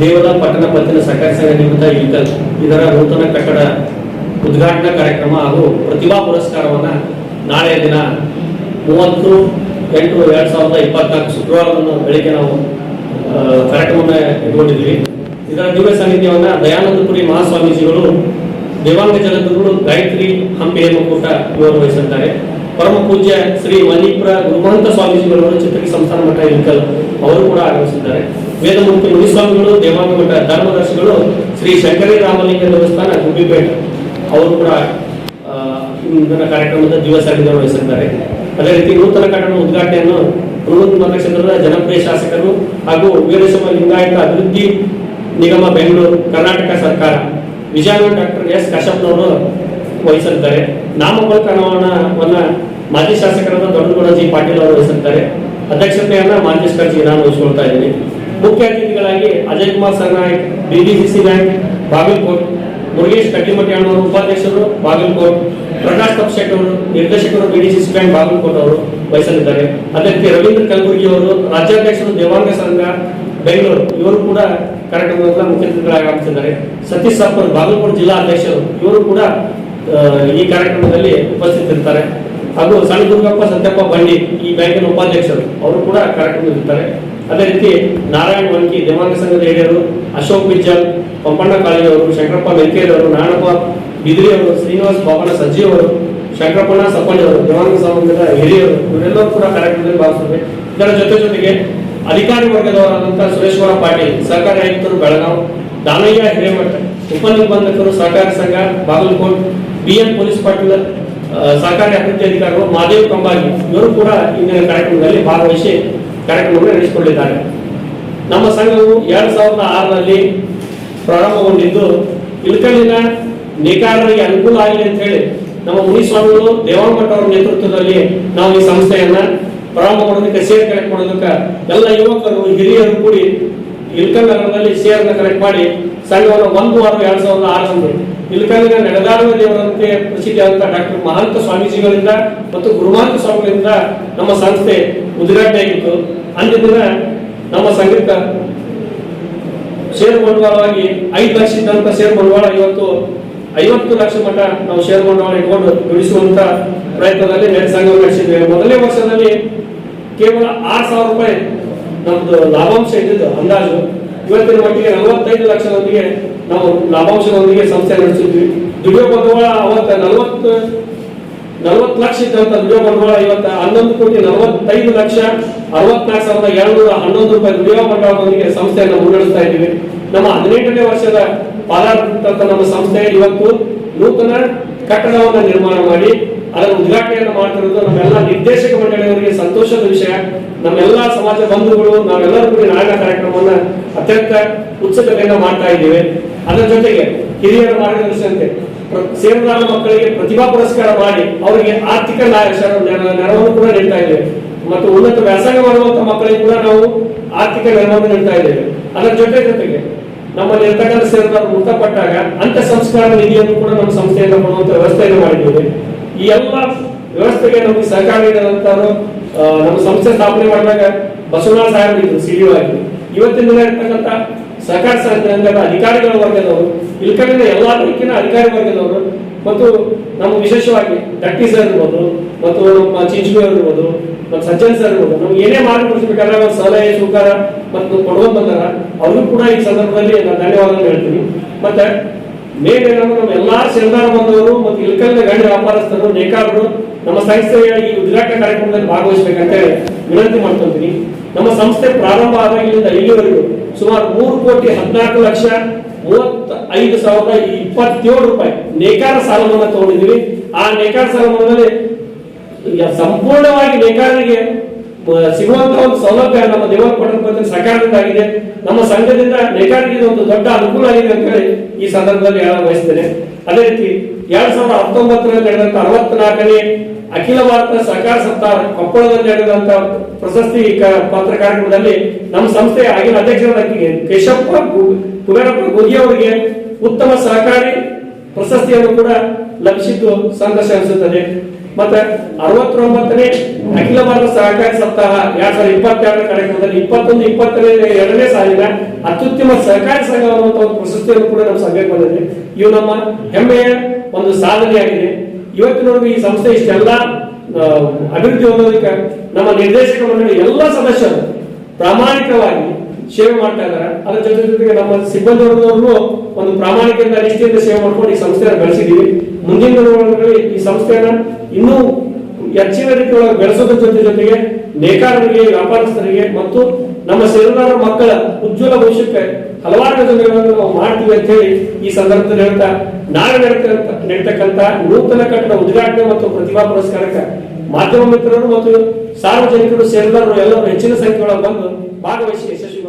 ದೇವದ ಪಟ್ಟಣ ಪತ್ತಿನ ಸಹಕಾರಿ ಸಂಘ ನಿಮಿತ್ತ ಇಲ್ಕಲ್ ಇದರ ನೂತನ ಕಟ್ಟಡ ಉದ್ಘಾಟನಾ ಕಾರ್ಯಕ್ರಮ ಹಾಗೂ ಪ್ರತಿಭಾ ಪುರಸ್ಕಾರವನ್ನು ನಾಳೆಯ ದಿನ ಮೂವತ್ತು ಎಂಟು ಎರಡು ಸಾವಿರದ ಇಪ್ಪತ್ನಾಲ್ಕು ಶುಕ್ರವಾರವನ್ನು ಬೆಳಿಗ್ಗೆ ನಾವು ಕಾರ್ಯಕ್ರಮವನ್ನು ಇಟ್ಕೊಂಡಿದ್ದೀವಿ ಇದರ ದಿವ್ಯ ಸಾನ್ನಿಧ್ಯವನ್ನು ದಯಾನಂದಪುರಿ ಮಹಾಸ್ವಾಮೀಜಿಗಳು, ದೇವಾಂಗ ಜಗದ್ಗುರು ಗಾಯತ್ರಿ ಹಂಪಿ ಹೇಮಕೂಟ ಇವರು ವಹಿಸಿದ್ದಾರೆ ಪರಮ ಪೂಜ್ಯ ಶ್ರೀ ಮಣಿಪುರ ಗುರುಮಹಂತ ಸ್ವಾಮೀಜಿಗಳವರು ಚಿತ್ರಕ್ಕೆ ಸಂಸ್ಥಾನ ಮಠ ಇಲ್ಕಲ್ ಅವರು ಕೂಡ ಆಗಮಿಸಿದ್ದಾರೆ. ವೇದಮೂರ್ತಿ ಮುನಿಸ್ವಾಮಿಗಳು ದೇವಾಂಗ ಮಠ ಧರ್ಮದರ್ಶಿಗಳು, ಶ್ರೀ ಶಂಕರಿ ರಾಮಲಿಂಗ ದೇವಸ್ಥಾನ, ಗುಬ್ಬಿಪೇಟೆ ಅವರು ಕೂಡ ಇಂದಿನ ಕಾರ್ಯಕ್ರಮದ ದಿವಸ ಸಾನ್ನಿಧ್ಯ ವಹಿಸಿದ್ದಾರೆ ಅದೇ ರೀತಿ ನೂತನ ಕಟ್ಟಡ ಉದ್ಘಾಟನೆಯನ್ನು ಮತಕ್ಷೇತ್ರದ ಜನಪ್ರಿಯ ಶಾಸಕರು ಹಾಗೂ ವೀರಶೈವ ಲಿಂಗಾಯತ ಅಭಿವೃದ್ಧಿ ನಿಗಮ ಬೆಂಗಳೂರು, ಕರ್ನಾಟಕ ಸರ್ಕಾರ ವಿಜಯ ಡಾಕ್ಟರ್ ಎಸ್ ಕಶ್ಯಪ್ನವರು ವಹಿಸಿದ್ದಾರೆ ನಾಮಫಲಕವನ್ನ ಮಾಜಿ ಶಾಸಕರಾದ ದೊಡ್ಡಗೌಡ ಜಿ ಪಾಟೀಲ್ ಅವರು ವಹಿಸಿದ್ದಾರೆ ಅಧ್ಯಕ್ಷತೆಯನ್ನ ಮಾಜಿ ಸ್ಪರ್ಜಿ ನಾನು ವಹಿಸ್ಕೊಳ್ತಾ ಇದ್ದೀನಿ. ಮುಖ್ಯ ಅತಿಥಿಗಳಾಗಿ ಅಜಯ್ ಕುಮಾರ್ ಸರ್ನಾಯಕ್ ಬಿಡಿಸಿಸಿ ಬ್ಯಾಂಕ್, ಬಾಗಲಕೋಟ್, ಮುರುಗೇಶ್ ಅಣ್ಣವರು ಉಪಾಧ್ಯಕ್ಷರು, ಬಾಗಲಕೋಟ್, ಪ್ರಕಾಶ್ ತಪ್ಶೆಟ್ ಅವರು ನಿರ್ದೇಶಕರು ಬಿಡಿಸಿಸಿ ಬ್ಯಾಂಕ್, ಬಾಗಲಕೋಟ್ ಅವರು ವಹಿಸಲಿದ್ದಾರೆ. ಅಧ್ಯಕ್ಷ ರವೀಂದ್ರ ಕಲಬುರ್ಗಿ ಅವರು, ರಾಜ್ಯಾಧ್ಯಕ್ಷರು ದೇವಾಂಗ ಸಂಘ, ಬೆಂಗಳೂರು, ಇವರು ಕೂಡ ಕಾರ್ಯಕ್ರಮದ ಮುಖ್ಯ ಅತಿಥಿಗಳಾಗಿ ಆಗಮಿಸಿದ್ದಾರೆ ಸತೀಶ್ ಸಾಪರ್, ಬಾಗಲಕೋಟ್ ಜಿಲ್ಲಾ ಅಧ್ಯಕ್ಷರು, ಇವರು ಕೂಡ ಈ ಕಾರ್ಯಕ್ರಮದಲ್ಲಿ ಉಪಸ್ಥಿತರಿರ್ತಾರೆ ಹಾಗೂ ಸಣ್ಣ ದುರ್ಗಪ್ಪ ಸಂತಪ್ಪ ಬಂಡಿ, ಈ ಬ್ಯಾಂಕಿನ ಉಪಾಧ್ಯಕ್ಷರು, ಅವರು ಕೂಡ ಕಾರ್ಯಕ್ರಮದಲ್ಲಿರ್ತಾರೆ ಅದೇ ರೀತಿ ನಾರಾಯಣ ವನ್ಕಿ ದೇವಾಂಗ ಸಂಘದ ಹಿರಿಯರು, ಅಶೋಕ್ ಬಿಜ್ಜಲ್ ಪಂಪಣ್ಣ ಕಾಳಿಯವರು ಶಂಕರಪ್ಪ ಮೆಂಕೇರವರು ನಾಣಪ್ಪ ಬಿದ್ರಿ ಅವರು ಶ್ರೀನಿವಾಸ್ ಬಾಬಣ್ಣ ಸಜ್ಜಿ ಅವರು ಶಂಕರಪ್ಪಣ್ಣ ಸಪ್ಪಣ್ಣ ಅವರು ದೇವಾಂಗ ಸಂಘದ ಹಿರಿಯರು, ಇವರೆಲ್ಲರೂ ಕೂಡ ಕಾರ್ಯಕ್ರಮದಲ್ಲಿ ಭಾಗಿಸ್ತಾರೆ ಇದರ ಜೊತೆ ಜೊತೆಗೆ ಅಧಿಕಾರಿ ವರ್ಗದವರಾದಂತಹ ಸುರೇಶ್ವರ ಪಾಟೀಲ್, ಸಹಕಾರ ಆಯುಕ್ತರು ಬೆಳಗಾವ್, ದಾನಯ್ಯ ಹಿರೇಮಠ ಉಪನಿಬಂಧಕರು ಸಹಕಾರ ಸಂಘ, ಬಾಗಲಕೋಟ್ ಬಿಎನ್ ಪೊಲೀಸ್ ಪಾಟೀಲ್ ಸಹಕಾರಿ ಅಭಿವೃದ್ಧಿ ಅಧಿಕಾರಿಗಳು ಮಾದೇವ್ ಕಂಬಾಗಿ ಇವರು ಕೂಡ ಇಂದಿನ ಕಾರ್ಯಕ್ರಮದಲ್ಲಿ ಭಾಗವಹಿಸಿ ಕಾರ್ಯಕ್ರಮವನ್ನು ನಡೆಸಿಕೊಂಡಿದ್ದಾರೆ. ನಮ್ಮ ಸಂಘವು ಎರಡ್ ಸಾವಿರದ ಆರರಲ್ಲಿ ಪ್ರಾರಂಭಗೊಂಡಿದ್ದು ಇಳಕಲ್ಲಿನ ನೇಕಾರರಿಗೆ ಅನುಕೂಲ ಆಗಲಿ ಅಂತ ಹೇಳಿ ನಮ್ಮ ಮುನಿಸ್ವಾಮಿಗಳು ಸ್ವಾಮಿ ಅವರ ನೇತೃತ್ವದಲ್ಲಿ ನಾವು ಈ ಸಂಸ್ಥೆಯನ್ನ ಪ್ರಾರಂಭ ಮಾಡೋದಕ್ಕೆ ಸೇರ್ ಕಲೆಕ್ಟ್ ಮಾಡೋದಕ್ಕೆ ಎಲ್ಲ ಯುವಕರು, ಹಿರಿಯರು ಕೂಡಿ ಇಲ್ಕಲ್ ಸೇರ್ನ ಕರೆಕ್ಟ್ ಮಾಡಿ ಸಂಘವನ್ನು ಒಂದು ವಾರ ಎರಡು ಸಾವಿರದ ಆರರಂದು ಇಲ್ಕಲ್ಲಿನ ನಡೆದಾಡುವ ದೇವರಂತೆ ಅಂತ ಡಾಕ್ಟರ್ ಮಹಾಂತ ಸ್ವಾಮೀಜಿಗಳಿಂದ ಮತ್ತು ಗುರುಮಾಂತ ಸ್ವಾಮಿಗಳಿಂದ ನಮ್ಮ ಸಂಸ್ಥೆ ಉದ್ಘಾಟನೆ ಆಗಿತ್ತು ಅಂದಿನ ನಮ್ಮ ಸಂಗೀತ ಷೇರು ಬಂಡವಾಳವಾಗಿ ಐದು ಲಕ್ಷ ಇದ್ದಂತ ಷೇರು ಬಂಡವಾಳ ಇವತ್ತು ಐವತ್ತು ಲಕ್ಷ ಮಟ್ಟ ನಾವು ಷೇರು ಬಂಡವಾಳ ಇಟ್ಕೊಂಡು ದುಡಿಸುವಂತ ಪ್ರಯತ್ನದಲ್ಲಿ ನೆಟ್ ಸಂಘವನ್ನು ನಡೆಸಿದ್ದೇವೆ. ಮೊದಲನೇ ವರ್ಷದಲ್ಲಿ ಕೇವಲ ಆರು ಸಾವಿರ ರೂಪಾಯಿ ನಮ್ದು ಲಾಭಾಂಶ ಇದ್ದಿದ್ದು ಅಂದಾಜು. ಇವತ್ತಿನ ಮಟ್ಟಿಗೆ ನಲವತ್ತೈದು ಲಕ್ಷದೊಂದಿಗೆ ನಾವು ಲಾಭಾಂಶದೊಂದಿಗೆ ಸಂಸ್ಥೆ ನಡೆಸಿದ್ವಿ. ದುಡಿಯೋ ಬಂಡವಾಳ ಅವತ್ತ ನಲವತ್ತು ನಲವತ್ತು ಲಕ್ಷ ಇದ್ದಂತ ದುಡಿಯೋ ಬಂಡವಾಳ ಇವತ್ತ ಹನ್ನೊಂದು ಕೋಟಿ ನಲವತ್ತೈದು ಲಕ್ಷ, ಅರವತ್ನಾಲ್ಕು ಸಾವಿರದ ಏಳ್ನೂರ ಹನ್ನೊಂದು ರೂಪಾಯಿ ದುಡಿಯೋ ಬಂಡವಾಳದೊಂದಿಗೆ ಸಂಸ್ಥೆಯನ್ನು ಮುನ್ನಡೆಸ್ತಾ ಇದ್ದೀವಿ. ನಮ್ಮ ಹದಿನೆಂಟನೇ ವರ್ಷದ ಪಾಲಾದಂತ ನಮ್ಮ ಸಂಸ್ಥೆ ಇವತ್ತು ನೂತನ ಕಟ್ಟಡವನ್ನು ನಿರ್ಮಾಣ ಮಾಡಿ ಅದರ ಉದ್ಘಾಟನೆಯನ್ನು ಮಾಡ್ತಿರೋದು ನಮ್ಮೆಲ್ಲ ನಿರ್ದೇಶಕ ಮಂಡಳಿಯವರಿಗೆ ಸಂತೋಷದ ವಿಷಯ. ನಮ್ಮೆಲ್ಲ ಸಮಾಜ ಬಂಧುಗಳು, ನಾವೆಲ್ಲರೂ ಕೂಡ ನಾಯಕ ಕಾರ್ಯಕ್ರಮವನ್ನ ಅತ್ಯಂತ ಉತ್ಸುಕತೆಯಿಂದ ಮಾಡ್ತಾ ಇದ್ದೇವೆ. ಅದರ ಜೊತೆಗೆ ಹಿರಿಯರ ಮಾರ್ಗದರ್ಶನತೆ ಸೇವಾದಾರ ಮಕ್ಕಳಿಗೆ ಪ್ರತಿಭಾ ಪುರಸ್ಕಾರ ಮಾಡಿ ಅವರಿಗೆ ಆರ್ಥಿಕ ನೆರವನ್ನು ಕೂಡ ನೀಡ್ತಾ ಇದ್ದೇವೆ. ಮತ್ತು ಉನ್ನತ ವ್ಯಾಸಂಗ ಮಾಡುವಂತ ಮಕ್ಕಳಿಗೆ ಕೂಡ ನಾವು ಆರ್ಥಿಕ ನೆರವನ್ನು ನೀಡ್ತಾ ಇದ್ದೇವೆ. ಅದರ ಜೊತೆ ಜೊತೆಗೆ ನಮ್ಮಲ್ಲಿ ಇರ್ತಕ್ಕಂಥ ಸೇರಿದವರು ಮೃತಪಟ್ಟಾಗ ಅಂತ ಸಂಸ್ಕಾರ ನಿಧಿಯನ್ನು ಕೂಡ ನಮ್ಮ ಸಂಸ್ಥೆಯಿಂದ ಕೊಡುವಂತ ವ್ಯವಸ್ಥೆಯನ್ನು ಮಾಡಿದ್ದೇವೆ. ಈ ಎಲ್ಲ ವ್ಯವಸ್ಥೆಗೆ ನಮಗೆ ಸಹಕಾರ ನೀಡಿದಂತವರು ನಮ್ಮ ಸಂಸ್ಥೆ ಸ್ಥಾಪನೆ ಮಾಡಿದಾಗ ಬಸವರಾಜ ಸಾಹೇಬ್ ಇದ್ರು ಸಿಡಿಒ ಆಗಿ. ಇವತ್ತಿನ ದಿನ ಇರ್ತಕ್ಕಂಥ ಸಹಕಾರ ಸಂಘದ ಅಧಿಕಾರಿಗಳ ವರ್ಗದವರು ಇಲ್ಕಲ್ಲಿನ ಎಲ್ಲಾ ದಿಕ್ಕಿನ ಅಧಿಕಾರಿ ವರ್ಗದವರು, ಮತ್ತು ನಮ್ಮ ವಿಶೇಷವಾಗಿ ದಟ್ಟಿ ಸರ್ ಇರ್ಬೋದು, ಮತ್ತು ನಮ್ಮ ಚಿಂಚುಗಿ ಅವರು ಇರ್ಬೋದು, ಮತ್ತು ಸಜ್ಜನ್ ಸರ್ ಇರ್ಬೋದು, ನಮ್ಗೆ ಏನೇ ಮಾರ್ಗದರ್ಶಬೇಕಾದ್ರೆ ಒಂದು ಸಲಹೆ ಸ್ವೀಕಾರ ಮತ್ತು ಕೊಡುವ ಬಂದಾರ ಅವ್ರಿಗೂ ಕೂಡ ಈ ಸಂದರ್ಭದಲ್ಲಿ ನಾನು ಧನ್ಯವಾದ ಹೇಳ್ತೀನಿ. ಮತ್ತೆ ಏನಂದ್ರೆ ನಮ್ಮ ಎಲ್ಲಾ ಸೇರ್ದಾರ ಬಂದವರು ಮತ್ತು ಇಲ್ಕಲ್ನ ಗಣ್ಯ ವ್ಯಾಪಾರಸ್ಥರು, ನೇಕಾರರು ನಮ್ಮ ಸಂಸ್ಥೆಯ ಈ ಉದ್ಘಾಟನಾ ಕಾರ್ಯಕ್ರಮದಲ್ಲಿ ಭಾಗವಹಿಸಬೇಕಂತ ಹೇಳಿ ವಿನಂತಿ ಮಾಡ್ಕೊಂತೀನಿ ನಮ್ಮ ಸಂಸ್ಥೆ ಪ್ರಾರಂಭ ಆದಾಗಿನಿಂದ ಇಲ್ಲಿವರೆಗೂ ಸುಮಾರು ಮೂರು ಕೋಟಿ ಹದಿನಾಲ್ಕು ಲಕ್ಷ ಮೂವತ್ತ ಐದು ಸಾವಿರದ ಇಪ್ಪತ್ತೇಳು ರೂಪಾಯಿ ನೇಕಾರ ಸಾಲವನ್ನು ತಗೊಂಡಿದ್ದೀವಿ. ಆ ನೇಕಾರ ಸಾಲ ಸಂಪೂರ್ಣವಾಗಿ ನೇಕಾರರಿಗೆ ಸಿಗುವಂತಹ ಒಂದು ಸೌಲಭ್ಯ ನಮ್ಮ ದೇವರ ಪಟ್ಟಣ ನಮ್ಮ ಸಂಘದಿಂದ ನೇಕಾರರಿಗೆ ಇದು ಒಂದು ದೊಡ್ಡ ಅನುಕೂಲ ಆಗಿದೆ ಅಂತ ಹೇಳಿ ಈ ಸಂದರ್ಭದಲ್ಲಿ ಹೇಳ ಬಯಸ್ತೇನೆ. ಅದೇ ರೀತಿ ಎರಡ್ ಸಾವಿರದ ಹತ್ತೊಂಬತ್ತರಲ್ಲಿ ನಡೆದಂತ ಅರವತ್ನಾಲ್ಕನೇ ಅಖಿಲ ಭಾರತ ಸಹಕಾರ ಸಪ್ತಾಹ ಕೊಪ್ಪಳದಲ್ಲಿ ನಡೆದಂತ ಪ್ರಶಸ್ತಿ ಪಾತ್ರ ಕಾರ್ಯಕ್ರಮದಲ್ಲಿ ನಮ್ಮ ಸಂಸ್ಥೆಯ ಆಗಿನ ಅಧ್ಯಕ್ಷರಾದ ಕೇಶಪ್ಪ ಕುಬೇರಪ್ಪ ಗುಗಿ ಅವರಿಗೆ ಉತ್ತಮ ಸಹಕಾರಿ ಪ್ರಶಸ್ತಿಯನ್ನು ಕೂಡ ಲಭಿಸಿದ್ದು ಸಂತೋಷ ಅನಿಸುತ್ತದೆ. ಮತ್ತೆ ಅರವತ್ತೊಂಬತ್ತನೇ ಅಖಿಲ ಭಾರತ ಸಹಕಾರಿ ಸಪ್ತಾಹ ಎರಡ್ ಸಾವಿರದ ಇಪ್ಪತ್ತೆರಡರ ಕಾರ್ಯಕ್ರಮದಲ್ಲಿ ಇಪ್ಪತ್ತೊಂದು, ಇಪ್ಪತ್ತನೇ, ಎರಡನೇ ಸಾಲಿನ ಅತ್ಯುತ್ತಮ ಸಹಕಾರಿ ಸಂಘ ಅನ್ನುವಂಥ ಒಂದು ಪ್ರಶಸ್ತಿಯನ್ನು ಕೂಡ ನಮ್ಮ ಸಂಘಕ್ಕೆ ಬಂದಿದೆ. ಇವು ನಮ್ಮ ಹೆಮ್ಮೆಯ ಒಂದು ಸಾಧನೆಯಾಗಿದೆ. ಇವತ್ತಿನವರೆಗೂ ಈ ಸಂಸ್ಥೆ ಇಷ್ಟೆಲ್ಲ ಅಭಿವೃದ್ಧಿ ಹೊಂದೋದಕ್ಕೆ ನಮ್ಮ ನಿರ್ದೇಶಕ ಮಂಡಳಿ ಎಲ್ಲ ಸದಸ್ಯರು ಪ್ರಾಮಾಣಿಕವಾಗಿ ಸೇವೆ ಮಾಡ್ತಾ ಇದ್ದಾರೆ. ಅದರ ಜೊತೆ ಜೊತೆಗೆ ನಮ್ಮ ಸಿಬ್ಬಂದಿ ಒಂದು ಪ್ರಾಮಾಣಿಕ ನಿಷ್ಠೆಯಿಂದ ಸೇವೆ ಮಾಡ್ಕೊಂಡು ಈ ಸಂಸ್ಥೆಯನ್ನು ಬೆಳೆಸಿದ್ದೀವಿ. ಮುಂದಿನ ದಿನಗಳಲ್ಲಿ ಈ ಸಂಸ್ಥೆಯನ್ನ ಇನ್ನೂ ಹೆಚ್ಚಿನ ರೀತಿಯೊಳಗೆ ಬೆಳೆಸೋದ್ರ ಜೊತೆ ಜೊತೆಗೆ ನೇಕಾರರಿಗೆ, ವ್ಯಾಪಾರಸ್ಥರಿಗೆ ಮತ್ತು ನಮ್ಮ ಸೇರುದಾರ ಮಕ್ಕಳ ಉಜ್ವಲ ಭವಿಷ್ಯಕ್ಕೆ ಹಲವಾರು ಯೋಜನೆಗಳನ್ನು ನಾವು ಮಾಡ್ತೀವಿ ಅಂತ ಹೇಳಿ ಈ ಸಂದರ್ಭದಲ್ಲಿ ಹೇಳ್ತಾ ನಾಳೆ ನಡೀತಕ್ಕಂಥ ನೂತನ ಕಟ್ಟಡ ಉದ್ಘಾಟನೆ ಮತ್ತು ಪ್ರತಿಭಾ ಪುರಸ್ಕಾರಕ್ಕೆ ಮಾಧ್ಯಮ ಮಿತ್ರರು ಮತ್ತು ಸಾರ್ವಜನಿಕರು ಸೇರಿದವರು ಎಲ್ಲರೂ ಹೆಚ್ಚಿನ ಸಂಖ್ಯೆಯೊಳಗೆ ಬಂದು ಭಾಗವಹಿಸಿ ಯಶಸ್ವಿ